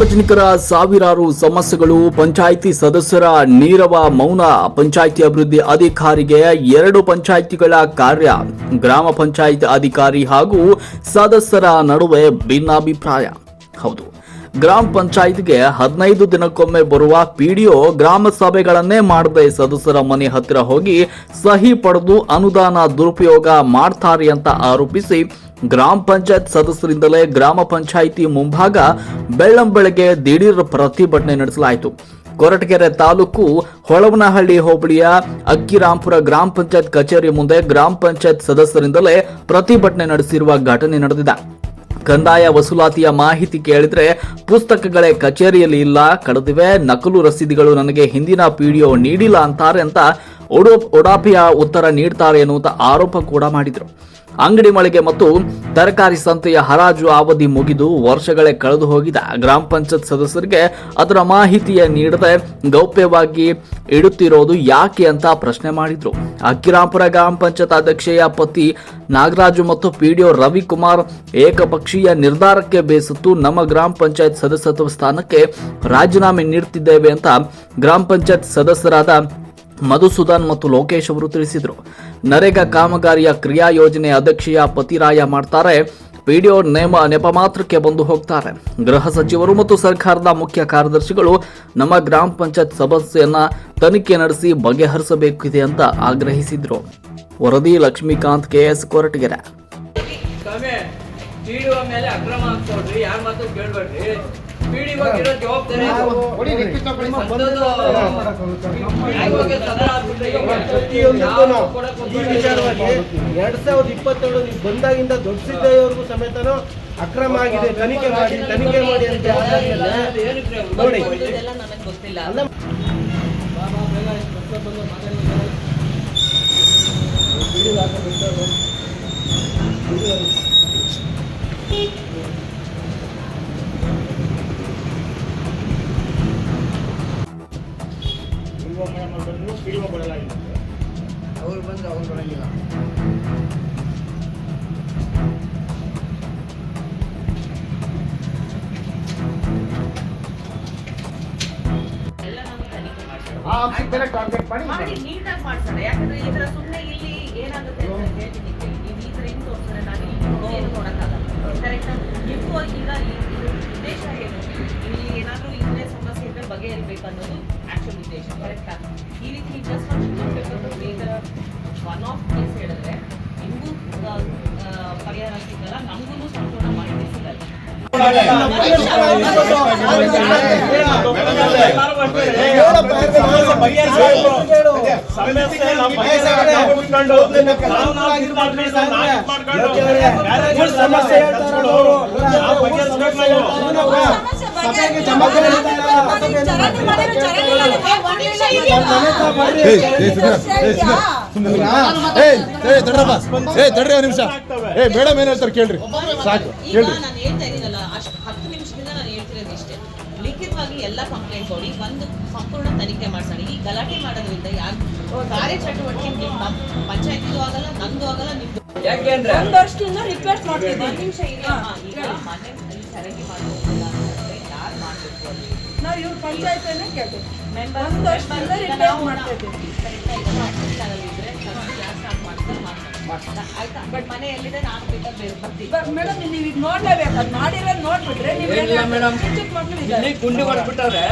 ಸಾರ್ವಜನಿಕರ ಸಾವಿರಾರು ಸಮಸ್ಯೆಗಳು, ಪಂಚಾಯಿತಿ ಸದಸ್ಯರ ನೀರವ ಮೌನ, ಪಂಚಾಯಿತಿ ಅಭಿವೃದ್ಧಿ ಅಧಿಕಾರಿಗೆ ಎರಡು ಪಂಚಾಯಿತಿಗಳ ಕಾರ್ಯ, ಗ್ರಾಮ ಪಂಚಾಯಿತಿ ಅಧಿಕಾರಿ ಹಾಗೂ ಸದಸ್ಯರ ನಡುವೆ ಭಿನ್ನಾಭಿಪ್ರಾಯ. ಹೌದು, ಗ್ರಾಮ ಪಂಚಾಯತ್ಗೆ ಹದಿನೈದು ದಿನಕ್ಕೊಮ್ಮೆ ಬರುವ ಪಿಡಿಒ ಗ್ರಾಮ ಸಭೆಗಳನ್ನೇ ಮಾಡದೆ ಸದಸ್ಯರ ಮನೆ ಹತ್ತಿರ ಹೋಗಿ ಸಹಿ ಪಡೆದು ಅನುದಾನ ದುರುಪಯೋಗ ಮಾಡ್ತಾರೆ ಅಂತ ಆರೋಪಿಸಿ ಗ್ರಾಮ ಪಂಚಾಯತ್ ಸದಸ್ಯರಿಂದಲೇ ಗ್ರಾಮ ಪಂಚಾಯಿತಿ ಮುಂಭಾಗ ಬೆಳ್ಳಂಬೆಳಗ್ಗೆ ದಿಢೀರ್ ಪ್ರತಿಭಟನೆ ನಡೆಸಲಾಯಿತು. ಕೊರಟಗೆರೆ ತಾಲೂಕು ಹೊಳವನಹಳ್ಳಿ ಹೋಬಳಿಯ ಅಕ್ಕಿರಾಂಪುರ ಗ್ರಾಮ ಪಂಚಾಯತ್ ಕಚೇರಿ ಮುಂದೆ ಗ್ರಾಮ ಪಂಚಾಯತ್ ಸದಸ್ಯರಿಂದಲೇ ಪ್ರತಿಭಟನೆ ನಡೆಸಿರುವ ಘಟನೆ ನಡೆದಿದೆ. ಕಂದಾಯ ವಸೂಲಾತಿಯ ಮಾಹಿತಿ ಕೇಳಿದ್ರೆ ಪುಸ್ತಕಗಳೇ ಕಚೇರಿಯಲ್ಲಿ ಇಲ್ಲ ಕಳೆದಿವೆ ನಕಲು ರಸೀದಿಗಳು ನನಗೆ ಹಿಂದಿನ ಪಿಡಿಒ ನೀಡಿಲ್ಲ ಅಂತಾರೆ ಅಂತ ಒಡೋಪ್ ಒಡಾಪಿಯ ಉತ್ತರ ನೀಡ್ತಾರೆ ಎನ್ನುವಂತ ಆರೋಪ ಕೂಡ ಮಾಡಿದ್ರು. ಅಂಗಡಿ ಮಳಿಗೆ ಮತ್ತು ತರಕಾರಿ ಸಂತೆಯ ಹರಾಜು ಅವಧಿ ಮುಗಿದು ವರ್ಷಗಳೇ ಕಳೆದು ಹೋಗಿದ. ಗ್ರಾಮ ಪಂಚಾಯತ್ ಸದಸ್ಯರಿಗೆ ಅದರ ಮಾಹಿತಿಯ ನೀಡದೆ ಗೌಪ್ಯವಾಗಿ ಇಡುತ್ತಿರೋದು ಯಾಕೆ ಅಂತ ಪ್ರಶ್ನೆ ಮಾಡಿದ್ರು. ಅಕ್ಕಿರಾಂಪುರ ಗ್ರಾಮ ಪಂಚಾಯತ್ ಅಧ್ಯಕ್ಷೆಯ ಪತಿ ನಾಗರಾಜು ಮತ್ತು ಪಿಡಿಒ ರವಿಕುಮಾರ್ ಏಕಪಕ್ಷೀಯ ನಿರ್ಧಾರಕ್ಕೆ ಬೇಸತ್ತು ನಮ್ಮ ಗ್ರಾಮ ಪಂಚಾಯತ್ ಸದಸ್ಯತ್ವ ಸ್ಥಾನಕ್ಕೆ ರಾಜೀನಾಮೆ ನೀಡುತ್ತಿದ್ದೇವೆ ಅಂತ ಗ್ರಾಮ ಪಂಚಾಯತ್ ಸದಸ್ಯರಾದ ಮಧುಸೂದನ್ ಮತ್ತು ಲೋಕೇಶ್ ಅವರು ತಿಳಿಸಿದರು ನರೇಗಾ ಕಾಮಗಾರಿಯ ಕ್ರಿಯಾ ಯೋಜನೆ ಅಧ್ಯಕ್ಷೀಯ ಪತಿರಾಯ ಮಾಡ್ತಾರೆ ಪಿಡಿಒ ನೇಮ ನೆಪ ಮಾತ್ರಕ್ಕೆ ಬಂದು ಹೋಗ್ತಾರೆ ಗೃಹ ಸಚಿವರು ಮತ್ತು ಸರ್ಕಾರದ ಮುಖ್ಯ ಕಾರ್ಯದರ್ಶಿಗಳು ನಮ್ಮ ಗ್ರಾಮ ಪಂಚಾಯತ್ ಸದಸ್ಯನ ತನಿಖೆ ನಡೆಸಿ ಬಗೆಹರಿಸಬೇಕಿದೆ ಅಂತ ಆಗ್ರಹಿಸಿದ್ರು ವರದಿ ಲಕ್ಷ್ಮೀಕಾಂತ್ ಕೆಎಸ್ ಕೊರಟಗೆರೆ ಎರಡ್ ಸಾವಿರದ ಇಪ್ಪತ್ತೇಳು ನೀವು ಬಂದಾಗಿಂದ ದೊಡ್ಡ ಸಿದ್ದಯ್ಯವ್ರಿಗೂ ಸಮೇತ ಅಕ್ರಮ ಆಗಿದೆ ತನಿಖೆ ಮಾಡಿ ತನಿಖೆ ಮಾಡಿ ಅಂತ ನೋಡಿ. ಅಲ್ಲ ಬಂದ್ರೆ ಅವ್ರು ಬರಂಗಿಲ್ಲ ಎಲ್ಲ ನಾವು ತನಿಖೆ ಮಾಡ್ಸೋಣ ಮಾಡಿ ನೀಟಾಗಿ ಮಾಡ್ಸೋಣ. ಯಾಕಂದ್ರೆ ಈ ತರ ಸುಮ್ಮನೆ ಇಲ್ಲಿ ಏನಾಗುತ್ತೆ ಅಂತ ಹೇಳ್ತೀನಿ ನೀವು ಈ ತರ ಇಂತ ತೋರಿಸಿದ್ರೆ ನಾನು ಇಲ್ಲಿ ಏನು ನೋಡಕ್ಕಾಗಲ್ಲ ಕರೆಕ್ಟಾ ನಿಮ್ಗೂ ಈಗ ಈ ಇದು ಉದ್ದೇಶ ಏನು? ಇಲ್ಲಿ ಏನಾದ್ರೂ ಇನ್ನೇ ಸಮಸ್ಯೆ ಇದ್ರೆ ಬಗೆಹರಿಬೇಕು ಅನ್ನೋದು ಉದ್ದೇಶ. ಕರೆಕ್ಟಾ ಈ ರೀತಿ ಜಸ್ಟ್ ಒನ್ ಆಫ್ ಪ್ಲೇಸ್ ಹೇಳಿದ್ರೆ ನಿಮಗೂ ಪರಿಹಾರ ಸಿಗಲ್ಲ ನಮಗೂ ಸಂಪೂರ್ಣ ಮಾಹಿತಿ ಸಿಗಲ್ಲ. ಸಮಸ್ಯೆ ಸಭೆಗೆ ಜವಾಬ್ದಾರಿ ಏ ತಡ್ರಿ ಒಂದ್ ನಿಮಿಷ. ಏ ಮೇಡಮ್ ಏನ್ ಹೇಳ್ತಾರೆ ಕೇಳ್ರಿ. ಸಾಕು ಕೇಳ್ರಿ ನಾನು ಹೇಳ್ತಾ ಇದ್ದೀನಲ್ಲ ಅಷ್ಟು ಹತ್ತು ನಿಮಿಷದಿಂದ ನಾನು ಹೇಳ್ತಿರೋದು ಇಷ್ಟೇ. ಲಿಖಿತವಾಗಿ ಎಲ್ಲ ಕಂಪ್ಲೇಂಟ್ ಕೊಡಿ ಒಂದು ಸಂಪೂರ್ಣ ತನಿಖೆ ಮಾಡ್ತಾರೆ ಈ ಗಲಾಟೆ ಮಾಡೋದ್ರಿಂದ ಯಾರು ಕಾರ್ಯಚಟುವಟಿಕೆ ನಿಮ್ಮ ಪಂಚಾಯತಿಗೂ ಆಗಲ್ಲ ನಂದು ಆಗಲ್ಲ ನಿಮ್ದು ಯಾಕೆಂದ್ರೆ ಒಂದು ವರ್ಷದಿಂದ ರಿಕ್ವೆಸ್ಟ್ ಮಾಡ್ತಿದ್ದೀನಿ. ಒಂದ್ ನಿಮಿಷ ಇದೆ ಮನೆ ಸರಿಯಾಗಿ ಮಾಡ್ಬೋದಿಲ್ಲ ಅಂತಂದ್ರೆ ಯಾರು ಮಾಡ್ಬೇಕು ಅಲ್ಲಿ? ನಾವು ಇವ್ರ ಪಂಚಾಯತನೇ ಕೇಳ್ತೀವಿ. ಒಂದು ವರ್ಷದಿಂದ ಮಾಡ್ತಾ ಇದ್ದೀವಿ ಆಯ್ತಾ? ಬಟ್ ಮನೆ ಎಲ್ಲಿದೆ? ನಾನು ಬೇಕಾದ್ರೆ ಬೇರೆ ಬರ್ತೀನಿ. ಮೇಡಮ್ ನೀವು ಈಗ ನೋಡ್ಲೇಬೇಕು. ಅದು ಮಾಡಿರೋದು ನೋಡ್ಬಿಟ್ರೆ ನೀವು ಚಿಕ್ಕ ಚಿಕ್ಕ ಇದ್ದಾರೆ. ಗುಂಡಿ ಹೊಡ್ಬಿಟ್ಟವ್ರೆ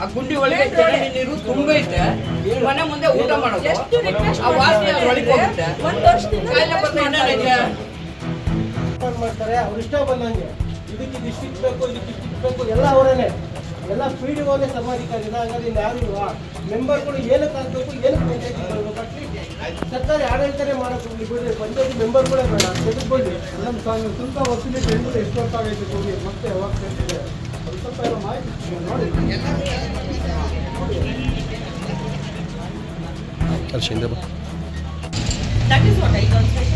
ಆ ಗುಂಡಿ ಒಳಗೆ ಚರಂಡಿ ನೀರು ತುಂಬೈತೆ ಮನೆ ಮುಂದೆ ಊಟ ಮಾಡೋದು. ಎಷ್ಟು ರಿಕ್ವೆಸ್ಟ್ ಆ ವಾಸನೆ ಒಳಗೆ ಹೋಗುತ್ತೆ. ಒಂದು ವರ್ಷದಿಂದ ಕಾಯಿಲೆ ಮಾಡ್ತಾರೆ. ಅವ್ರು ಇಷ್ಟ ಬಂದಂಗೆ. ಇದಕ್ಕೆ ಇದಿಷ್ಟು ಬೇಕು ಇದಕ್ಕೆ ಇಷ್ಟು ಬೇಕು ಎಲ್ಲ ಅವರೇನೆ. ಎಲ್ಲ ಸ್ಪೀಡ್ ಡಿ ಓನೇ ಸರ್ವಾಧಿಕಾರಿ ಹಾಗಾದ್ರೆ ಇಲ್ಲಿ ಯಾರು ಇಲ್ವಾ? ಮೆಂಬರ್ಗಳು ಏನಕ್ಕೆ ಆಗಬೇಕು ಏನಕ್ಕೆ ಪಂಚಾಯತಿ ಬರಬೇಕು ಅಟ್ಲೀಸ್ಟ್ ಸರ್ಕಾರಿ ಆಡಳಿತನೇ ಮಾಡಕ್ಕೆ ಬಿಡಿ ಪಂಚಾಯತಿ ಮೆಂಬರ್ಗಳೇ ಬೇಡ. ತೆಗೆದುಕೊಳ್ಳಿ. ನಮ್ಮ ಸ್ವಾಮಿ ತುಂಬ ವಸೂಲಿ ಟೆಂಡರ್ ಎಷ್ಟು ಹೊತ್ತಾಗೈತೆ ಹೋಗಿ ಮತ್ತೆ ಯಾವಾಗ ಸೇರ್ತಿದೆ? ಅದು ಸ್ವಲ್ಪ ಎಲ್ಲ ಮಾಹಿತಿ ನೋಡಿ. ದಟ್ ಇಸ್ ವಾಟ್ I ಒಂದು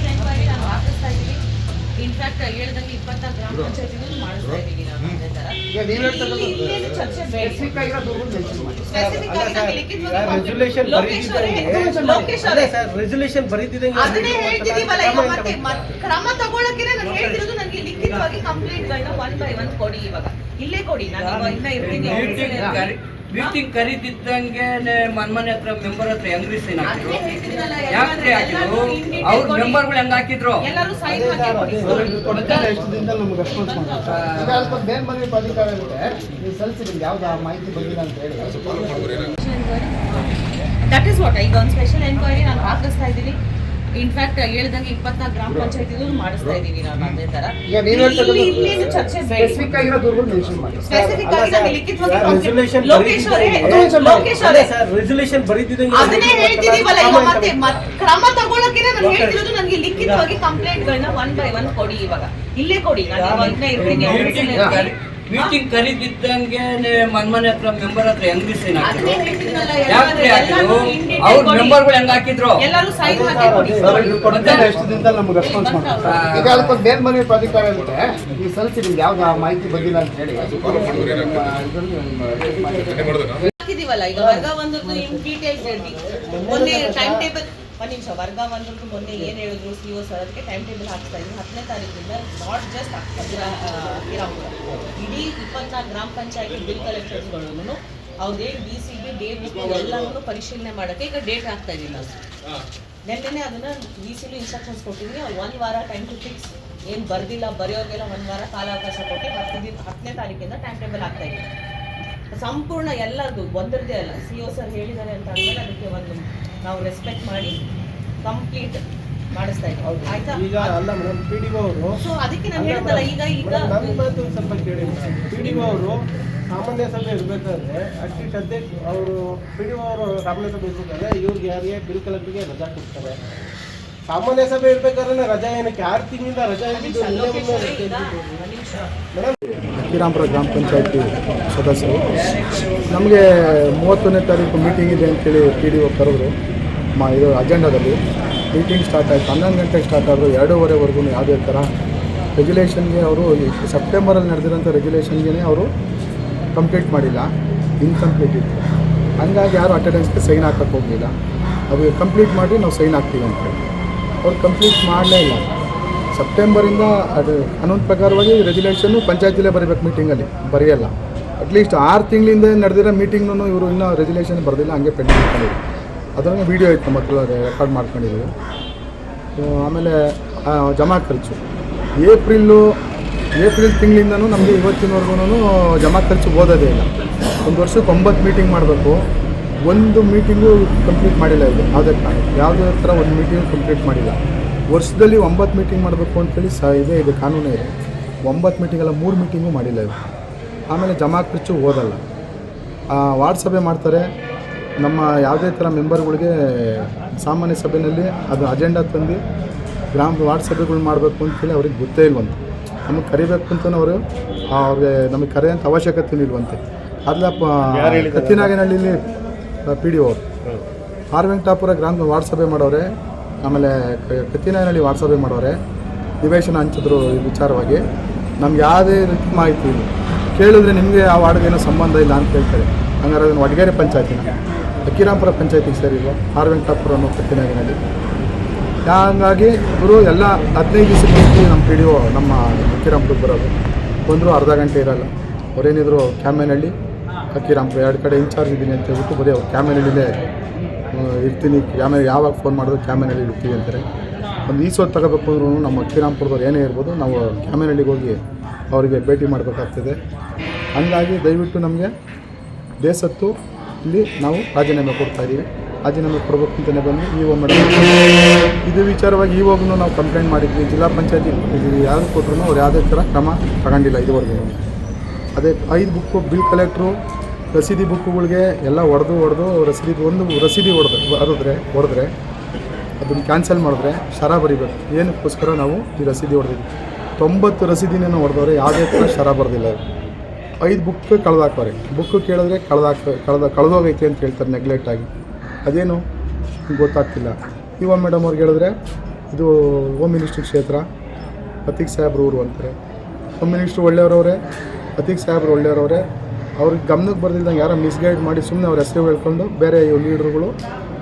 ಇನ್ಫ್ಯಾಕ್ಟ್ ಹೇಳ್ದಂಗೆ ಇಪ್ಪತ್ತಾರು ಗ್ರಾಮ ಪಂಚಾಯತಿಗಳು ಮಾಡಿಸ್ತಾ ಇದ್ದೀವಿ ನಾವು ಅದೇ ಥರ. ಇಲ್ಲಿ ಇನ್ನೇನು ಚರ್ಚೆ ಬೇಡ. ಸ್ಪೆಸಿಫಿಕ್ ಆಗಿ ನಮಗೆ ಲಿಖಿತವಾಗಿ ರೆಸಲ್ಯೂಷನ್ ಲೋಕೇಶ್ ಅವರೇ ಲೋಕೇಶ್ ಅವರೇ ಸರ್ ರೆಸಲ್ಯೂಷನ್ ಬರೀತಿದಂಗೆ ಅದನ್ನೇ ಹೇಳ್ತಿದೀವಲ್ಲ ಈಗ ಮತ್ತೆ ಮತ್- ಕ್ರಮ ತಗೊಳಕ್ಕೆ ನಾನು ಹೇಳ್ತಿರೋದು ನನಗೆ ಲಿಖಿತವಾಗಿ ಕಂಪ್ಲೇಂಟ್ಗಳನ್ನ ಒನ್ ಬೈ ಒನ್ ಕೊಡಿ ಇವಾಗ. ಇಲ್ಲೇ ಕೊಡಿ ನಾನು ಇವಾಗ ಇನ್ನ ಇರ್ತೀನಿ. ಮೀಟಿಂಗ್ ಕರಿ ಮೀಟಿಂಗ್ ಕರೀತಿದ್ದಂಗೆ ಮನ್ಮನೆ ಹತ್ರ ಮೆಂಬರ್ ಹತ್ರ ಹೆಂಗ್ರಿ ಸೈನ್ ಎಲ್ಲರೂ ಹಾಕಿದ್ರು ಅವ್ರ. ಮೆಂಬರ್ಗಳು ಹೆಂಗ್ ಹಾಕಿದ್ರು? ದಟ್ ಇಸ್ ವಾಟ್ ಈಗ ಒಂದು ಸ್ಪೆಷಲ್ ಎನ್ಕ್ವೈರಿ ನಾನು ಹಾಕಿಸ್ತಾ ಇದ್ದೀನಿ. ಇನ್ಫ್ಯಾಕ್ಟ್ ಹೇಳಿದಂಗೆ ಇಪ್ಪತ್ನಾಲ್ಕು ಗ್ರಾಮ ಪಂಚಾಯತಿಗೂ ಮಾಡಿಸ್ತಾ ಇದ್ದೀನಿ ನಾನು ಅದೇ ತರ ಚರ್ಚೆ ಸ್ಪೆಸಿಫಿಕ್ ಆಗಿರೋ ದೂರಗಳು ಮೆನ್ಷನ್ ಮಾಡಿ. ಸ್ಪೆಸಿಫಿಕ್ ಆಗಿ ನಾನು ಲಿಖಿತವಾಗಿ ರೆಸಲ್ಯೂಷನ್ ಲೋಕೇಶ್ ಅವರೇ ಲೋಕೇಶ್ ಅವರೇ ಅದನ್ನೇ ಹೇಳ್ತಿದೀವಲ್ಲ ಮತ್ತೆ ಕ್ರಮ ತಗೊಳಕ್ಕೆ ನಾನು ಹೇಳ್ತಿರೋದು ನನಗೆ ಲಿಖಿತವಾಗಿ ಕಂಪ್ಲೇಂಟ್ ಗಳನ್ನ ಒನ್ ಬೈ ಒನ್ ಕೊಡಿ ಇವಾಗ. ಇಲ್ಲೇ ಕೊಡಿ ನಾನು ಇವಾಗ ಇರ್ತೀನಿ ಮೀಟಿಂಗ್ ಕರಿ ಮೀಟಿಂಗ್ ಕರೀತಿದ್ದಂಗೆ ಮನ್ಮನೆ ಹತ್ರ ಮೆಂಬರ್ ಹತ್ರ ಹೆಂಗ್ರಿ ಸೈನ್ ಹಾಕಿದ್ರು? ಅವ್ರ. ಮೆಂಬರ್ಗಳು ಹೆಂಗ್ ಹಾಕಿದ್ರು? ಎಲ್ಲರೂ ಸೈನ್ ಹಾಕಿ ಕೊಡಿ. ಕೊಡ್ತಾರೆ ಎಷ್ಟು ದಿನದಲ್ಲಿ ನಮ್ಗೆ ರೆಸ್ಪಾನ್ಸ್ ಮಾಡ್ತಾರೆ? ಈಗ ಅದಕ್ಕೊಂದು ಮೇಲ್ಮನವಿ ಪ್ರಾಧಿಕಾರ ಇರುತ್ತೆ. ನೀವು ನಿಮ್ಗೆ ಯಾವ್ದು ಆ ಮಾಹಿತಿ ಬಂದಿಲ್ಲ ಅಂತ ಹೇಳಿ. ಹಾಕಿದೀವಲ್ಲ ಈಗ ವರ್ಗ ಒಂದು ಟೈಮ್ ಟೇಬಲ್ ಒಂದ್ ನಿಮಿಷ ವರ್ಗ ಒಂದದ್ದು ಮೊನ್ನೆ ಏನು ಹೇಳಿದ್ರು? ಸಿ ಒ ಸರ್ ಅದಕ್ಕೆ ಟೈಮ್ ಟೇಬಲ್ ಹಾಕ್ತಾ ಇದ್ರು. ಹತ್ತನೇ ತಾರೀಕಿಂದ ನಾಟ್ ಜಸ್ಟ್ ಇಡೀ ಇಪ್ಪತ್ನಾಲ್ಕು ಗ್ರಾಮ ಪಂಚಾಯತಿ ಬಿಲ್ ಕಲೆಕ್ಟರ್ಸ್ಗಳನ್ನು ಅವ್ರದ್ದೇನು ಡಿ ಸಿ ಬಿ ಡೇಟ್ ಎಲ್ಲವನ್ನು ಪರಿಶೀಲನೆ ಮಾಡೋಕ್ಕೆ ಈಗ ಡೇಟ್ ಹಾಕ್ತಾ ಇದೀವಿ ನಾವು. ನೆನ್ನೆ ಅದನ್ನ ಡಿ ಸಿಲು ಇನ್ಸ್ಟ್ರಕ್ಷನ್ಸ್ ಕೊಟ್ಟಿದ್ದೀನಿ. ಒಂದು ವಾರ ಟೈಮ್ ಟು ಫಿಕ್ಸ್ ಏನು ಬರ್ದಿಲ್ಲ, ಬರೆಯೋರಿಗೆಲ್ಲ ಒಂದು ವಾರ ಕಾಲಾವಕಾಶ ಕೊಟ್ಟು ದಿನ ಹತ್ತನೇ ತಾರೀಕಿಂದ ಟೈಮ್ ಟೇಬಲ್ ಆಗ್ತಾ ಇದೆ ಸಂಪೂರ್ಣ ಎಲ್ಲರದು ಒಂದರದೇ ಅಲ್ಲ. ಸಿ ಒ ಸರ್ ಹೇಳಿದ್ದಾರೆ ಅಂತ ಅಂದ್ಮೇಲೆ ಅದಕ್ಕೆ ಒಂದು ನಾವು ರೆಸ್ಪೆಕ್ಟ್ ಮಾಡಿ ಕಂಪ್ಲೀಟ್ ಮಾಡಿಸ್ತಾ ಇದ್ದೀವಿ. ಆಯ್ತಾ? ಈಗ ಅಲ್ಲ ಮೇಡಮ್ ಪಿ ಡಿ ಅವರು ಸೊ ಅದಕ್ಕೆ ನಾನು ಹೇಳ್ತಲ್ಲ ಈಗ ಈಗ ನನ್ನ ಮಾತು ಸ್ವಲ್ಪ ಕೇಳಿ ಪಿ ಡಿ ಅವರು ಸಾಮಾನ್ಯ ಸಭೆ ಇರ್ಬೇಕಾದ್ರೆ ಅಟ್ಲೀಸ್ಟ್ ಅಧ್ಯಕ್ಷ ಅವರು ಪಿ ಡಿ ಅವರು ಸಾಮಾನ್ಯ ಸಭೆ ಇರ್ಬೇಕಾದ್ರೆ ಇವ್ರಿಗೆ ಯಾರಿಗೆ ಬಿಲ್ ಕಲೆಕ್ಟರ್ಗೆ ರಜಾ ಕೊಡ್ತಾರೆ. ಸಾಮಾನ್ಯ ಸಭೆ ಇರ್ಬೇಕಾದ್ರೆ ರಜಾ ಏನಕ್ಕೆ? ಆರು ತಿಂಗಳಿಂದ ರಜಾ ಮೇಡಮ್ ಶ್ರೀರಾಮಪುರ ಗ್ರಾಮ ಪಂಚಾಯತಿ ಸದಸ್ಯರು. ನಮಗೆ ಮೂವತ್ತನೇ ತಾರೀಕು ಮೀಟಿಂಗ್ ಇದೆ ಅಂತೇಳಿ ಪಿ ಡಿ ಒ ಕರೆದ್ರು. ಮಾ, ಇದು ಅಜೆಂಡಾದಲ್ಲಿ ಮೀಟಿಂಗ್ ಸ್ಟಾರ್ಟ್ ಆಯಿತು. ಹನ್ನೊಂದು ಗಂಟೆಗೆ ಸ್ಟಾರ್ಟ್ ಆದರು. ಎರಡೂವರೆವರೆಗೂ ಯಾವುದೇ ಥರ ರೆಗ್ಯುಲೇಷನ್ಗೆ ಅವರು ಸೆಪ್ಟೆಂಬರಲ್ಲಿ ನಡೆದಿರೋಂಥ ರೆಗ್ಯುಲೇಷನ್ಗೆ ಅವರು ಕಂಪ್ಲೀಟ್ ಮಾಡಿಲ್ಲ. ಇನ್ಕಂಪ್ಲೀಟ್ ಇತ್ತು. ಹಂಗಾಗಿ ಯಾರು ಅಟೆಂಡೆನ್ಸ್ಗೆ ಸೈನ್ ಹಾಕಕ್ಕೆ ಹೋಗಲಿಲ್ಲ. ಅದು ಕಂಪ್ಲೀಟ್ ಮಾಡಿ ನಾವು ಸೈನ್ ಹಾಕ್ತೀವಿ ಅಂತ ಅವ್ರು ಕಂಪ್ಲೀಟ್ ಮಾಡಲೇ ಇಲ್ಲ. ಸೆಪ್ಟೆಂಬರಿಂದ ಅದು ಅನಂತ ಪ್ರಕಾರವಾಗಿ ರೆಗ್ಯುಲೇಷನ್ನು ಪಂಚಾಯತಿಲೇ ಬರೀಬೇಕು ಮೀಟಿಂಗಲ್ಲಿ ಬರೆಯಲ್ಲ. ಅಟ್ಲೀಸ್ಟ್ ಆರು ತಿಂಗಳಿಂದ ನಡೆದಿರೋ ಮೀಟಿಂಗ್ನೂ ಇವರು ಇನ್ನೂ ರೆಗ್ಯುಲೇಷನ್ ಬರೆದಿಲ್ಲ, ಹಂಗೆ ಪೆಂಡಿಂಗ್ ಇಟ್ಕೊಂಡಿದ್ರು ಅದನ್ನು ವೀಡಿಯೋ ಇತ್ತು ಮಕ್ಕಳು ಹತ್ರ ರೆಕಾರ್ಡ್ ಮಾಡ್ಕೊಂಡಿದ್ದೀವಿ ಆಮೇಲೆ ಜಮಾ ಖರ್ಚು. ಏಪ್ರಿಲ್ಲು, ಏಪ್ರಿಲ್ ತಿಂಗಳಿಂದನೂ ನಮಗೆ ಇವತ್ತಿನವರೆಗೂ ಜಮಾ ಖರ್ಚು ಓದೋದೇ ಇಲ್ಲ. ಒಂದು ವರ್ಷಕ್ಕೆ ಒಂಬತ್ತು ಮೀಟಿಂಗ್ ಮಾಡಬೇಕು. ಒಂದು ಮೀಟಿಂಗು ಕಂಪ್ಲೀಟ್ ಮಾಡಿಲ್ಲ ಇದು ಯಾವುದೇ ಕಾರಣ. ಯಾವುದೇ ಥರ ಒಂದು ಮೀಟಿಂಗ್ ಕಂಪ್ಲೀಟ್ ಮಾಡಿಲ್ಲ. ವರ್ಷದಲ್ಲಿ ಒಂಬತ್ತು ಮೀಟಿಂಗ್ ಮಾಡಬೇಕು ಅಂತೇಳಿ ಸ ಇದೆ ಇದು ಕಾನೂನೇ ಇದೆ. ಒಂಬತ್ತು ಮೀಟಿಂಗಲ್ಲ ಮೂರು ಮೀಟಿಂಗು ಮಾಡಿಲ್ಲ ಇವರು. ಆಮೇಲೆ ಜಮಾ ಖರ್ಚು ಓದಲ್ಲ ಆ, ವಾರ್ಡ್ ಸಭೆ ಮಾಡ್ತಾರೆ. ನಮ್ಮ ಯಾವುದೇ ಥರ ಮೆಂಬರ್ಗಳಿಗೆ ಸಾಮಾನ್ಯ ಸಭೆಯಲ್ಲಿ ಅದು ಅಜೆಂಡಾ ತಂದು ಗ್ರಾಮ ವಾರ್ಡ್ ಸಭೆಗಳು ಮಾಡಬೇಕು ಅಂತೇಳಿ ಅವ್ರಿಗೆ ಗೊತ್ತೇ ಇಲ್ವಂತೆ. ನಮಗೆ ಕರಿಬೇಕು ಅಂತ ಅವರು ಅವ್ರಿಗೆ ನಮಗೆ ಕರೆಯೋಂಥ ಅವಶ್ಯಕತೆ ಇಲ್ವಂತೆ. ಅದಲ್ಲ ಕತ್ತಿನಾಗನಹಳ್ಳಿಲಿ P D O R Venkatapura ಗ್ರಾಮದ ವಾರ್ಡ್ ಸಭೆ ಮಾಡೋರೆ. ಆಮೇಲೆ ಕತ್ತಿನಲ್ಲಿ ವಾಟ್ಸಪ್ ಮಾಡೋರೆ ನಿವೇಶನ ಹಂಚಿದ್ರು ಈ ವಿಚಾರವಾಗಿ. ನಮ್ಗೆ ಯಾವುದೇ ರೀತಿ ಮಾಹಿತಿ ಇಲ್ಲ. ಕೇಳಿದ್ರೆ ನಿಮಗೆ ಆ ವಾರ್ಡ್ಗೇನೋ ಸಂಬಂಧ ಇಲ್ಲ ಅಂತ ಹೇಳ್ತಾರೆ. ಹಂಗಾರೆ ಅದನ್ನು ವಡಗೇರಿ ಪಂಚಾಯತಿನ. ಅಕ್ಕಿರಾಂಪುರ ಪಂಚಾಯತಿಗೆ ಸೇರಿಲ್ವ? ಆರ್ ವೆಂಕಟಾಪುರ ಅನ್ನೋ ಕತ್ತಿನಾಗನಹಳ್ಳಿ ಹಾಗಾಗಿ ಇವರು ಎಲ್ಲ ಹದಿನೈದು ದಿವಸಕ್ಕೆ ನಮ್ಮ ಪಿ ಡಿ ಒ ನಮ್ಮ ಅಕ್ಕಿರಾಂಪುರಕ್ಕೆ ಬರೋದು. ಬಂದರೂ ಅರ್ಧ ಗಂಟೆ ಇರಲ್ಲ. ಅವರೇನಿದ್ರು ಕ್ಯಾಮೇನಹಳ್ಳಿ ಅಕ್ಕಿರಾಂಪುರ, ಎರಡು ಕಡೆ ಇನ್ಚಾರ್ಜ್ ಇದ್ದೀನಿ ಅಂತ ಹೇಳ್ಬಿಟ್ಟು ಬರೀ ಅವ್ರು ಕ್ಯಾಮೇನಹಳ್ಳಿಲೇ ಇರ್ತೀನಿ. ಕ್ಯಾಮೆ ಯಾವಾಗ ಫೋನ್ ಮಾಡಿದ್ರು ಕ್ಯಾಮೆರಲ್ಲಿ ಇರ್ತೀವಿ ಅಂತಾರೆ. ಒಂದು ಈ ಸೊತ್ತು ತಗೋಬೇಕು ಅಂದ್ರೂ ನಮ್ಮ ಶ್ರೀರಾಮ್ಪುರದವ್ರು ಏನೇ ಇರ್ಬೋದು, ನಾವು ಕ್ಯಾಮೆರಲ್ಲಿಗೆ ಹೋಗಿ ಅವರಿಗೆ ಭೇಟಿ ಮಾಡಬೇಕಾಗ್ತದೆ. ಹಂಗಾಗಿ ದಯವಿಟ್ಟು ನಮಗೆ ದೇಸತ್ತು ಇಲ್ಲಿ ನಾವು ರಾಜೀನಾಮೆ ಕೊಡ್ತಾ ಇದ್ದೀವಿ. ರಾಜೀನಾಮೆ ಕೊಡಬೇಕು ಅಂತಲೇ ಬಂದು ಇ ಒ ಮಾಡಿ ಇದು ವಿಚಾರವಾಗಿ ಇವಾಗೂ ನಾವು ಕಂಪ್ಲೇಂಟ್ ಮಾಡಿದ್ವಿ. ಜಿಲ್ಲಾ ಪಂಚಾಯತಿ ಯಾರು ಕೊಟ್ಟರು ಅವ್ರು ಯಾವುದೇ ಥರ ಕ್ರಮ ತಗೊಂಡಿಲ್ಲ ಇದುವರೆಗೂ. ಅದೇ ಐದು ಬುಕ್ಕು ಬಿಲ್ ಕಲೆಕ್ಟ್ರು ರಸೀದಿ ಬುಕ್ಕುಗಳಿಗೆ ಎಲ್ಲ ಹೊಡೆದು ಹೊಡೆದು ರಸೀದಿ ಒಂದು ರಸೀದಿ ಹೊಡೆದು ಬರೆದ್ರೆ ಹೊಡೆದ್ರೆ ಅದನ್ನು ಕ್ಯಾನ್ಸಲ್ ಮಾಡಿದ್ರೆ ಶರ ಬರಿಬೇಕು. ಏನಕ್ಕೋಸ್ಕರ ನಾವು ಈ ರಸೀದಿ ಹೊಡೆದಿದ್ವಿ ತೊಂಬತ್ತು ರಸೀದಿನ ಹೊಡೆದವ್ರೆ ಯಾವುದೇ ಥರ ಶರ ಬರೋದಿಲ್ಲ. ಐದು ಬುಕ್ ಕಳೆದಾಕವ್ರೆ. ಬುಕ್ ಕೇಳಿದ್ರೆ ಕಳೆದಾಕ, ಕಳೆದ, ಕಳೆದೋಗೈತೆ ಅಂತ ಹೇಳ್ತಾರೆ ನೆಗ್ಲೆಕ್ಟ್ ಆಗಿ. ಅದೇನು? ಗೊತ್ತಾಗ್ತಿಲ್ಲ. ಇವ ಮೇಡಮ್ ಅವ್ರಿಗೆ ಹೇಳಿದ್ರೆ ಇದು ಹೋಮ್ ಮಿನಿಸ್ಟ್ರಿ ಕ್ಷೇತ್ರ, ಅತಿಕ್ ಸಾಹೇಬ್ರು ಊರು ಅಂತಾರೆ. ಹೋಮ್ ಮಿನಿಸ್ಟ್ರು ಒಳ್ಳೆಯವರವ್ರೆ, ಅತಿಕ್ ಸಾಹೇಬ್ರು ಒಳ್ಳೆಯವರವ್ರೆ ಅವ್ರಿಗೆ ಗಮನಕ್ಕೆ ಬರ್ದಿಲ್ದಂಗೆ ಯಾರೋ ಮಿಸ್ಗೈಡ್ ಮಾಡಿ ಸುಮ್ಮನೆ ಅವ್ರ ಹೆಸರು ಹೇಳ್ಕೊಂಡು ಬೇರೆ ಲೀಡ್ರುಗಳು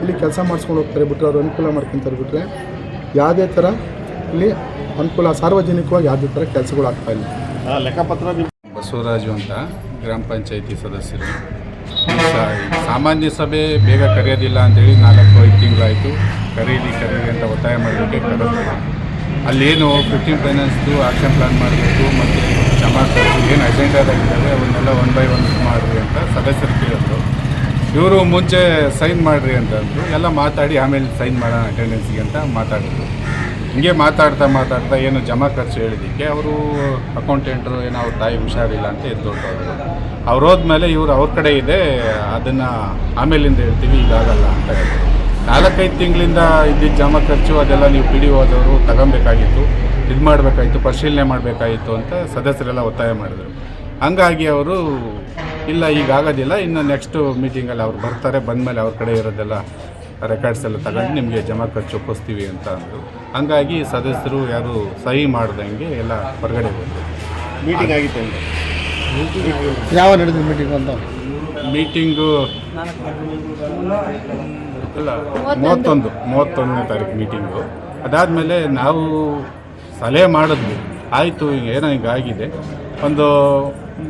ಇಲ್ಲಿ ಕೆಲಸ ಮಾಡ್ಸ್ಕೊಂಡು ಹೋಗ್ತಾರೆ ಬಿಟ್ಟರೆ ಅವ್ರು ಅನುಕೂಲ ಮಾಡ್ಕೊತಾರೆ ಬಿಟ್ಟರೆ ಯಾವುದೇ ಥರ ಇಲ್ಲಿ ಅನುಕೂಲ ಸಾರ್ವಜನಿಕವಾಗಿ ಯಾವುದೇ ಥರ ಕೆಲಸಗಳು ಆಗ್ತಾ ಇಲ್ಲ. ಬಸವರಾಜು ಅಂತ ಗ್ರಾಮ ಪಂಚಾಯಿತಿ ಸದಸ್ಯರು. ಸಾಮಾನ್ಯ ಸಭೆ ಬೇಗ ಕರೆಯೋದಿಲ್ಲ ಅಂತೇಳಿ ನಾಲ್ಕು ಐದು ತಿಂಗಳಾಯಿತು. ಕರೀಲಿ ಕರೀಲಿ ಅಂತ ಒತ್ತಾಯ ಮಾಡಲಿಕ್ಕೆ ಕರೆದ್ರು. ಅಲ್ಲೇನು ಫಿಫ್ಟೀನ್ ಫೈನಾನ್ಸ್ದು ಆಕ್ಷನ್ ಪ್ಲ್ಯಾನ್ ಮಾಡಬೇಕು ಮತ್ತು ಜಮಾ ಖರ್ಚು ಏನು ಅಜೆಂಡಾದಾಗಿದ್ದಾವೆ ಅವನ್ನೆಲ್ಲ ಒನ್ ಬೈ ಒನ್ ಮಾಡಿರಿ ಅಂತ ಸದಸ್ಯರು ಕೇಳಿದ್ರು. ಇವರು ಮುಂಚೆ ಸೈನ್ ಮಾಡಿರಿ ಅಂತಂದರು ಎಲ್ಲ ಮಾತಾಡಿ ಆಮೇಲೆ ಸೈನ್ ಮಾಡೋಣ ಅಟೆಂಡೆನ್ಸಿಗೆ ಅಂತ ಮಾತಾಡಿದ್ರು. ಹಿಂಗೆ ಮಾತಾಡ್ತಾ ಮಾತಾಡ್ತಾ ಏನು ಜಮಾ ಖರ್ಚು ಹೇಳಿದ್ದಕ್ಕೆ ಅವರು ಅಕೌಂಟೆಂಟ್ರು ಏನೋ ಅವ್ರ ತಾಯಿ ಹುಷಾರಿಲ್ಲ ಅಂತ ಎದ್ದೊಟ್ಟವರು ಅವ್ರು ಹೋದ್ಮೇಲೆ ಇವರು ಅವ್ರ ಕಡೆ ಇದೆ, ಅದನ್ನು ಆಮೇಲಿಂದ ಹೇಳ್ತೀವಿ ಈಗಾಗಲ್ಲ ಅಂತ ಹೇಳಿದ್ರು. ನಾಲ್ಕೈದು ತಿಂಗಳಿಂದ ಇದ್ದಿದ್ದ ಜಮಾ ಖರ್ಚು ಅದೆಲ್ಲ ನೀವು ಪಿ ಡಿ ಹೋದವರು ತಗೊಬೇಕಾಗಿತ್ತು. ಇದು ಮಾಡಬೇಕಾಯ್ತು ಪರಿಶೀಲನೆ ಮಾಡಬೇಕಾಯಿತು ಅಂತ ಸದಸ್ಯರೆಲ್ಲ ಒತ್ತಾಯ ಮಾಡಿದರು. ಹಂಗಾಗಿ ಅವರು ಇಲ್ಲ ಈಗ ಆಗೋದಿಲ್ಲ ಇನ್ನು ನೆಕ್ಸ್ಟು ಮೀಟಿಂಗಲ್ಲಿ ಅವ್ರು ಬರ್ತಾರೆ ಬಂದಮೇಲೆ ಅವ್ರ ಕಡೆ ಇರೋದೆಲ್ಲ ರೆಕಾರ್ಡ್ಸ್ ಎಲ್ಲ ತಗೊಂಡು ನಿಮಗೆ ಜಮಾ ಖರ್ಚು ಒಪ್ಪಿಸ್ತೀವಿ ಅಂತ ಅಂದರು. ಹಂಗಾಗಿ ಸದಸ್ಯರು ಯಾರು ಸಹಿ ಮಾಡ್ದಂಗೆ ಎಲ್ಲ ಹೊರಗಡೆ ಬಂದರು ಮೀಟಿಂಗ್ ಆಗಿತ್ತು ಯಾವ ನಡೆದ ಮೀಟಿಂಗ್ ಅಂತ? ಮೀಟಿಂಗು ಅಲ್ಲ ಮೂವತ್ತೊಂದು ಮೂವತ್ತೊಂದನೇ ತಾರೀಕು ಮೀಟಿಂಗು ಅದಾದಮೇಲೆ ನಾವು ಸಲಹೆ ಮಾಡಿದ್ವಿ. ಆಯಿತು ಏನೋ ಹಿಂಗಾಗಿದೆ ಒಂದು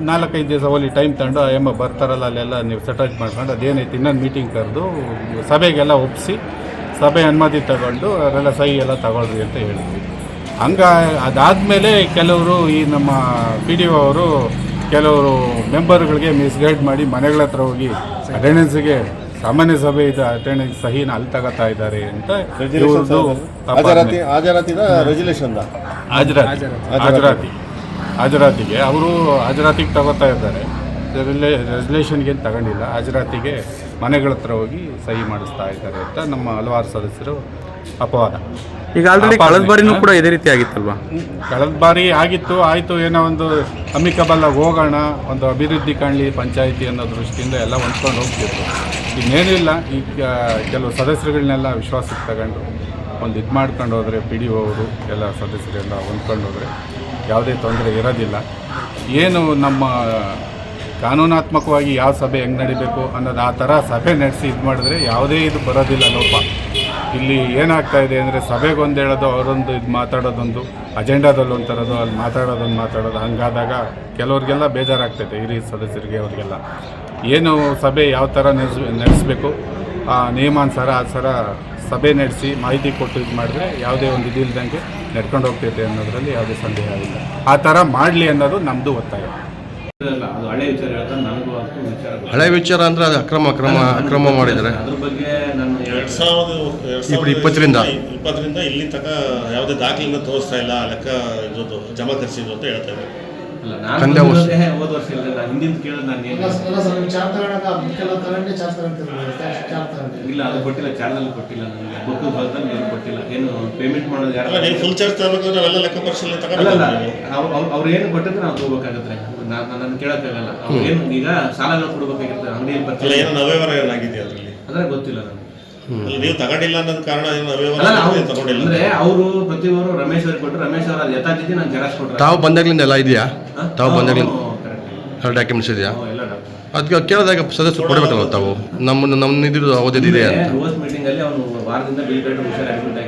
ನಾಲ್ಕೈದು ದಿವಸ ಹೋಲಿ ಟೈಮ್ ತಗೊಂಡು ಎಮ್ಮ ಬರ್ತಾರಲ್ಲ, ಅಲ್ಲೆಲ್ಲ ನೀವು ಸೆಟಲ್ ಮಾಡ್ಕೊಂಡು ಅದೇನೈತೆ, ಇನ್ನೊಂದು ಮೀಟಿಂಗ್ ಕರೆದು ಸಭೆಗೆಲ್ಲ ಒಪ್ಪಿಸಿ ಸಭೆ ಅನುಮತಿ ತಗೊಂಡು ಅದೆಲ್ಲ ಸಹಿ ಎಲ್ಲ ತಗೊಳ್ರಿ ಅಂತ ಹೇಳಿದ್ವಿ. ಹಂಗ ಅದಾದಮೇಲೆ ಕೆಲವರು ಈ ನಮ್ಮ ಪಿ ಡಿ ಒ ಅವರು ಕೆಲವರು ಮೆಂಬರ್ಗಳಿಗೆ ಮಿಸ್ಗೈಡ್ ಮಾಡಿ ಮನೆಗಳ ಹತ್ರ ಹೋಗಿ ಅಟೆಂಡೆನ್ಸ್ಗೆ ಸಾಮಾನ್ಯ ಸಭೆ ಇದು ಅಟೆಂಡೆನ್ಸ್ ಸಹಿನ ಅಲ್ಲಿ ತಗೋತಾ ಇದ್ದಾರೆ ಅಂತ ಇವ್ರದ್ದು ಹಾಜರಾತಿ ರೆಜುಲೇಷನ್ ಹಾಜರಾತಿ. ಹಾಜರಾತಿ. ಹಾಜರಾತಿಗೆ ಅವರು ಹಾಜರಾತಿಗೆ ತಗೋತಾ ಇದ್ದಾರೆ. ರಿಲೇ ರೆಸಲ್ಯೂಷನ್ಗೆ ಏನು ತಗೊಂಡಿಲ್ಲ. ಹಾಜರಾತಿಗೆ ಮನೆಗಳ ಹತ್ರ ಹೋಗಿ ಸಹಿ ಮಾಡಿಸ್ತಾ ಇದ್ದಾರೆ ಅಂತ ನಮ್ಮ ಹಲವಾರು ಸದಸ್ಯರು ಅಪವಾದ. ಈಗ ಆಲ್ರೆಡಿ. ಕಳೆದ ಬಾರಿನೂ ಕೂಡ ಇದೇ ರೀತಿ ಆಗಿತ್ತಲ್ವಾ? ಕಳೆದ ಬಾರಿ ಆಗಿತ್ತು. ಆಯಿತು ಏನೋ ಒಂದು ಅಮಿಕಬಲ್ಲಾಗಿ ಹೋಗೋಣ ಒಂದು ಅಭಿವೃದ್ಧಿ ಕಾಣಲಿ ಪಂಚಾಯಿತಿ ಅನ್ನೋ ದೃಷ್ಟಿಯಿಂದ ಎಲ್ಲ ಹೊಂದ್ಕೊಂಡು ಹೋಗ್ತಿತ್ತು ಇನ್ನೇನಿಲ್ಲ ಈಗ ಕೆಲವು ಸದಸ್ಯರುಗಳನ್ನೆಲ್ಲ ವಿಶ್ವಾಸಕ್ಕೆ ತಗೊಂಡು ಒಂದು ಇದು ಮಾಡ್ಕೊಂಡು ಹೋದರೆ ಪಿ ಡಿ ಅವರು ಎಲ್ಲ ಸದಸ್ಯರೆಲ್ಲ ಹೊಂದ್ಕೊಂಡು ಹೋದರೆ ಯಾವುದೇ ತೊಂದರೆ ಇರೋದಿಲ್ಲ. ಏನು ನಮ್ಮ ಕಾನೂನಾತ್ಮಕವಾಗಿ ಯಾವ ಸಭೆ ಹೆಂಗೆ ನಡಿಬೇಕು ಅನ್ನೋದು ಆ ಥರ ಸಭೆ ನಡೆಸಿ ಇದು ಮಾಡಿದ್ರೆ ಯಾವುದೇ ಇದು ಬರೋದಿಲ್ಲ ಲೋಪ. ಇಲ್ಲಿ ಏನಾಗ್ತಾ ಇದೆ ಅಂದರೆ ಸಭೆಗೆ ಒಂದು ಹೇಳೋದು, ಅವರೊಂದು ಇದು ಮಾತಾಡೋದೊಂದು, ಅಜೆಂಡಾದಲ್ಲಿ ಒಂದು ತರೋದು, ಅಲ್ಲಿ ಮಾತಾಡೋದೊಂದು ಮಾತಾಡೋದು ಹಂಗಾದಾಗ ಕೆಲವ್ರಿಗೆಲ್ಲ ಬೇಜಾರಾಗ್ತೈತೆ, ಹಿರಿಯ ಸದಸ್ಯರಿಗೆ ಅವ್ರಿಗೆಲ್ಲ. ಏನು ಸಭೆ ಯಾವ ಥರ ನಡೆಸ್ ನಡೆಸಬೇಕು ಆ ನಿಯಮಾನುಸಾರ ಆ ಥರ ಸಭೆ ನಡೆಸಿ ಮಾಹಿತಿ ಕೊಟ್ಟು ಇದು ಮಾಡಿದ್ರೆ ಯಾವುದೇ ಒಂದು ಇದಿಲ್ದಂಗೆ ನಡ್ಕೊಂಡು ಹೋಗ್ತೈತೆ ಅನ್ನೋದರಲ್ಲಿ ಯಾವುದೇ ಸಂದೇಹ ಇಲ್ಲ. ಆ ಥರ ಮಾಡಲಿ ಅನ್ನೋದು ನಮ್ಮದು ಒತ್ತಾಯ. ಅದು ಹಳೆ ವಿಚಾರ ಹೇಳ್ತಾರೆ ಅಂದ್ರೆ ಅದು ಅಕ್ರಮ ಅಕ್ರಮ ಅಕ್ರಮ ಮಾಡಿದ್ದಾರೆ ಅದ್ರ ಬಗ್ಗೆ ನಾನು ಎರಡ್ ಸಾವಿರದ ಎರಡ್ ಇಪ್ಪ- ಸಾವಿರದ ಇಪ್ಪತ್ತರಿಂದ. ಇಪ್ಪತ್ತರಿಂದ ಇಲ್ಲಿ ತನಕ ಯಾವುದೇ ದಾಖಲೆಯನ್ನು ತೋರಿಸ್ತಾ ಇಲ್ಲ ಲೆಕ್ಕ ಇದ್ದು ಜಮಾ ಖರ್ಚಿದ್ದು ಅಂತ ಹೇಳ್ತಾ ಇದ್ದಾರೆ. ಅಲ್ಲ ನಾನು ಕಂದೆ ವರ್ಷ. ಹೋದ ವರ್ಷ ಇಲ್ಲ ನಾನು ಹಿಂದಿನ ಕೇಳಿದ್ ನಾನು ಏನು? ಇಲ್ಲ ಅದು ಕೊಟ್ಟಿಲ್ಲ ಚಾರ್ಜಲ್ಲಿ ಕೊಟ್ಟಿಲ್ಲ ನನಗೆ. ಬುಕ್ ಬರ್ತಾನೆ ಏನು ಕೊಟ್ಟಿಲ್ಲ. ಏನು ಪೇಮೆಂಟ್ ಮಾಡೋದು ಯಾರು ಫುಲ್ ಚಾರ್ಜ್ ತಗೋಬೇಕು ನಾವೆಲ್ಲ ಲೆಕ್ಕ ಪರಿಶೀಲನೆ ತಗೊಂಡು ಅವ್ರು ಏನು ಕೊಟ್ಟಿದ್ರೆ ನಾವು ತಗೋಬೇಕಾಗತ್ತೆ. ನಾನು ನನ್ನ ಕೇಳೋಕ್ಕಾಗಲ್ಲ ಅವ್ರು ಏನು ಈಗ ಸಾಲಗಳು ಕೊಡ್ಬೇಕಾಗಿರುತ್ತೆ ಅಂಗಡಿಯಲ್ಲಿ ಬರ್ತಿಲ್ಲ ಏನೋ ಅವ್ಯವಹಾರ ಏನಾಗಿದೆ ಅದರಲ್ಲಿ? ಅಂದ್ರೆ ಗೊತ್ತಿಲ್ಲ ನನಗೆ. ನೀವು ತಗೊಂಡಿಲ್ಲ ಅನ್ನೋದು ಕಾರಣ ಏನೋ ಅಲ್ಲ ತಗೊಂಡಿಲ್ಲ? ಅಂದ್ರೆ ಅವರು ಪ್ರತಿಯೊಬ್ಬರು ರಮೇಶ್ ಅವ್ರಿಗೆ ಕೊಟ್ಟರು. ರಮೇಶ್ ಅವ್ರ ಯಥಾತಿಥಿ ನಾನು ಜೆರಾಕ್ಸ್ ಕೊಟ್ಟರು ತಾವು ಬಂದಾಗ್ಲಿಂದ ಎಲ್ಲ ಇದೆಯಾ? ತಾವು ಬಂದಾಗ್ಲಿಂದ? ಎಲ್ಲ ಡಾಕ್ಯುಮೆಂಟ್ಸ್ ಇದೆಯಾ ಅದಕ್ಕೆ ಕೇಳಿದಾಗ ಸದಸ್ಯರು ಕೊಡಬೇಕಲ್ಲ ತಾವು? ನಮ್ಮನ್ನು ನಮ್ಮ ಇದ್ರ ಅವಧಿದಿದೆ ಅಂತ? ರೋಸ್ ಮೀಟಿಂಗ್ ಅಲ್ಲಿ ಅವನು ವಾರದಿಂದ ಬಿಲ್ ಕಟ್ಟು ಹುಷಾರಾಗಿ.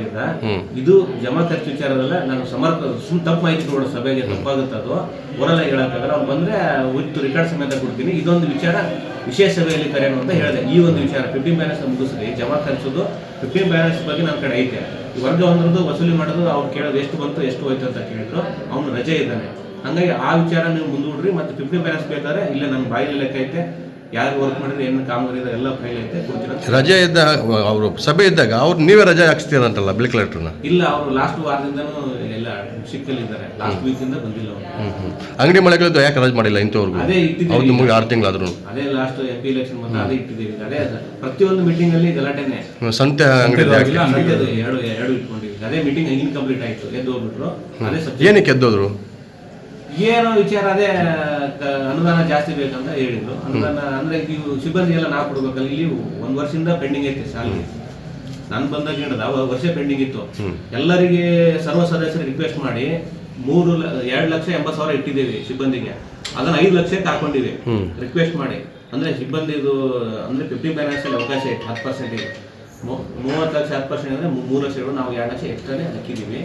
ಇದು ಜಮಾ ಖರ್ಚು ವಿಚಾರದಲ್ಲ ನಾನು ಸಮರ್ಪ ಸುಮ್ ತಪ್ಪು ಮಾಹಿತಿ ಕೊಡೋ ಸಭೆಗೆ ತಪ್ಪಾಗುತ್ತೆ ಅದು. ಓರಲ್ಲ ಹೇಳಕ್ಕಾಗಲ್ಲ. ಅವ್ನು ಬಂದ್ರೆ ವಿತ್ ರೆಕಾರ್ಡ್ ಸಮೇತ ಕೊಡ್ತೀನಿ. ಇದೊಂದು ವಿಚಾರ ವಿಶೇಷ ಸಭೆಯಲ್ಲಿ ಕರೆಯೋಣ ಅಂತ ಹೇಳಿದೆ. ಈ ಒಂದು ವಿಚಾರ ಫಿಫ್ಟೀನ್ ಬ್ಯಾಲೆನ್ಸ್ ಮುಗಿಸ್ರಿ. ಜಮಾ ಖರ್ಚುದು ಫಿಫ್ಟೀನ್ ಬ್ಯಾಲೆನ್ಸ್ ಬಗ್ಗೆ ನನ್ನ ಕಡೆ ಐತೆ. ವರ್ಗ ಒಂದ್ರದ್ದು ವಸೂಲಿ ಮಾಡೋದು ಅವ್ರು ಕೇಳೋದು ಎಷ್ಟು ಬಂತು ಎಷ್ಟು ಹೋಯ್ತು ಅಂತ ಕೇಳಿದ್ರು. ಅವ್ನು ರಜೆ ಇದ್ದಾನೆ. ಹಂಗಾಗಿ ಆ ವಿಚಾರ ನೀವು ಮುಂದೂಡ್ರಿ. ಮತ್ತೆ ಫಿಫ್ಟೀನ್ ಬ್ಯಾಲೆನ್ಸ್ ಬೇಕಾದ್ರೆ ಇಲ್ಲ ನನ್ನ ಬಾಯಲ್ಲಿ ಲೆಕ್ಕ ಐತೆ ಯಾರು ವರ್ಕ್ ಮಾಡಿದ್ರೆ ಏನು ಕಾಮಗಾರಿ ಇದೆ ಎಲ್ಲ ಫೈಲ್ ಐತೆ ಕೊಡ್ತೀನಿ ಅಂತ ರಜೆ ಇದ್ದ ಅವರು ಸಭೆ ಇದ್ದಾಗ ಅವ್ರು ನೀವೇ ರಜೆ ಹಾಕ್ಸ್ತೀರಂತಲ್ಲ ಬಿಲ್ ಕಲೆಕ್ಟರ್ನ ಇಲ್ಲ ಅವರು ಲಾಸ್ಟ್ ವಾರದಿಂದನೂ ಎಲ್ಲ ಸಿಕ್ಕಲ್ಲಿದ್ದಾರೆ ಲಾಸ್ಟ್ ವೀಕ್ ಇಂದ ಬಂದಿಲ್ಲ ಅವರು. ಅಂಗಡಿ ಮಳೆಗಳಿದ್ದು ಯಾಕೆ ರಜೆ ಮಾಡಿಲ್ಲ ಇಂಥವ್ರಿಗೂ? ಅದೇ ಇಟ್ಟಿದ್ದೀವಿ. ಅವ್ರು ನಿಮಗೆ ಆರು ತಿಂಗಳಾದ್ರು. ಅದೇ ಲಾಸ್ಟ್ ಎಂ ಪಿ ಎಲೆಕ್ಷನ್ ಬಂದ ಅದೇ ಇಟ್ಟಿದ್ದೀವಿ. ಅದೇ ಪ್ರತಿಯೊಂದು ಮೀಟಿಂಗ್ ಅಲ್ಲಿ ಗಲಾಟೆನೆ. ಸಂತೆ ಅಂಗಡಿ ಎರಡು ಎರಡು ಇಟ್ಕೊಂಡಿದ್ವಿ ಅದೇ ಮೀಟಿಂಗ್ ಇನ್ಕಂಪ್ಲೀಟ್ ಆಯ್ತು. ಎದ್ದು ಹೋಗ್ಬಿಟ್ರು. ಅದೇ ಏನಕ್ಕೆ ಎದ್ದೋದ್ರು? ಏನೋ ವಿಚಾರ ಅದೇ ಅನುದಾನ ಜಾಸ್ತಿ ಬೇಕಂತ ಹೇಳಿದ್ರು. ಅನುದಾನ ಅಂದ್ರೆ ಇವು ಸಿಬ್ಬಂದಿ ಎಲ್ಲ ನಾವು ಕೊಡ್ಬೇಕಲ್ಲ ಇಲ್ಲಿ ಒಂದ್ ವರ್ಷದಿಂದ ಪೆಂಡಿಂಗ್ ಐತೆ ಶಾಲೆ. ನಾನು ಬಂದಾಗ ಹೇಳಿದ ವರ್ಷ ಪೆಂಡಿಂಗ್ ಇತ್ತು. ಎಲ್ಲರಿಗೆ ಸರ್ವ ಸದಸ್ಯರು ರಿಕ್ವೆಸ್ಟ್ ಮಾಡಿ ಮೂರು ಎರಡು ಲಕ್ಷ ಎಂಬತ್ತು ಸಾವಿರ ಇಟ್ಟಿದ್ದೀವಿ ಸಿಬ್ಬಂದಿಗೆ. ಅದನ್ನ ಐದು ಲಕ್ಷಕ್ಕೆ ಹಾಕೊಂಡಿವಿ ರಿಕ್ವೆಸ್ಟ್ ಮಾಡಿ. ಅಂದ್ರೆ ಸಿಬ್ಬಂದಿದು ಅಂದ್ರೆ ಫಿಫ್ಟಿ ಅಲ್ಲಿ ಅವಕಾಶ ಐತೆ ಹತ್ತು ಪರ್ಸೆಂಟ್ ಇದೆ ಮೂವತ್ತು ಲಕ್ಷ ಹತ್ತು ಪರ್ಸೆಂಟ್ ಅಂದರೆ ಮೂರು ಲಕ್ಷ ನಾವು ಎರಡು ಲಕ್ಷ ಎಕ್ಸ್ಟ್ರಾನೇ ಹಾಕಿದ್ದೀವಿ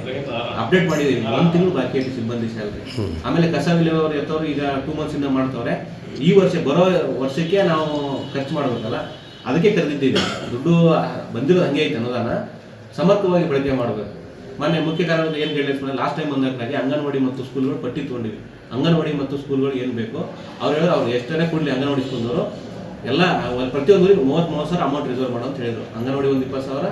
ಅಪ್ಡೇಟ್ ಮಾಡಿದೀವಿ. ಒಂದು ತಿಂಗಳು ಬಾಕಿ ಐತಿ ಸಿಬ್ಬಂದಿ ಸ್ಯಾಲ್ರಿ ಆಮೇಲೆ ಕಸ ವಿಲೇವಾರಿ ಎತ್ತವರು ಈಗ ಟೂ ಮಂತ್ಸ್ ಇಂದ ಮಾಡ್ತವ್ರೆ. ಈ ವರ್ಷ ಬರೋ ವರ್ಷಕ್ಕೆ ನಾವು ಖರ್ಚು ಮಾಡಬೇಕಲ್ಲ ಅದಕ್ಕೆ ಕರೆದಿದ್ದೀವಿ. ದುಡ್ಡು ಬಂದಿರೋ ಹಂಗೆ ಐತೆ ಅನುದಾನ ಸಮರ್ಥವಾಗಿ ಬಳಕೆ ಮಾಡಬೇಕು. ಮೊನ್ನೆ ಮುಖ್ಯ ಕಾರಣ ಏನು ಹೇಳಿದ್ರೆ ಲಾಸ್ಟ್ ಟೈಮ್ ಬಂದಾಗಿ ಅಂಗನವಾಡಿ ಮತ್ತು ಸ್ಕೂಲ್ಗಳು ಪಟ್ಟಿ ತೊಗೊಂಡಿವಿ ಅಂಗನವಾಡಿ ಮತ್ತು ಸ್ಕೂಲ್ಗಳು ಏನು ಬೇಕು? ಅವ್ರು ಹೇಳೋರು ಅವ್ರು ಎಷ್ಟೇ ಕೊಡಲಿ ಅಂಗನವಾಡಿ ಸ್ಕೂಲ್ನವರು ಎಲ್ಲ ಪ್ರತಿಯೊಂದು ಮೂವತ್ತು ಮೂವತ್ತು ಸಾವಿರ ಅಮೌಂಟ್ ರಿಸರ್ವ್ ಮಾಡೋ ಅಂತ ಹೇಳಿದ್ರು. ಅಂಗನವಾಡಿ ಒಂದು ಇಪ್ಪತ್ತು ಸಾವಿರ.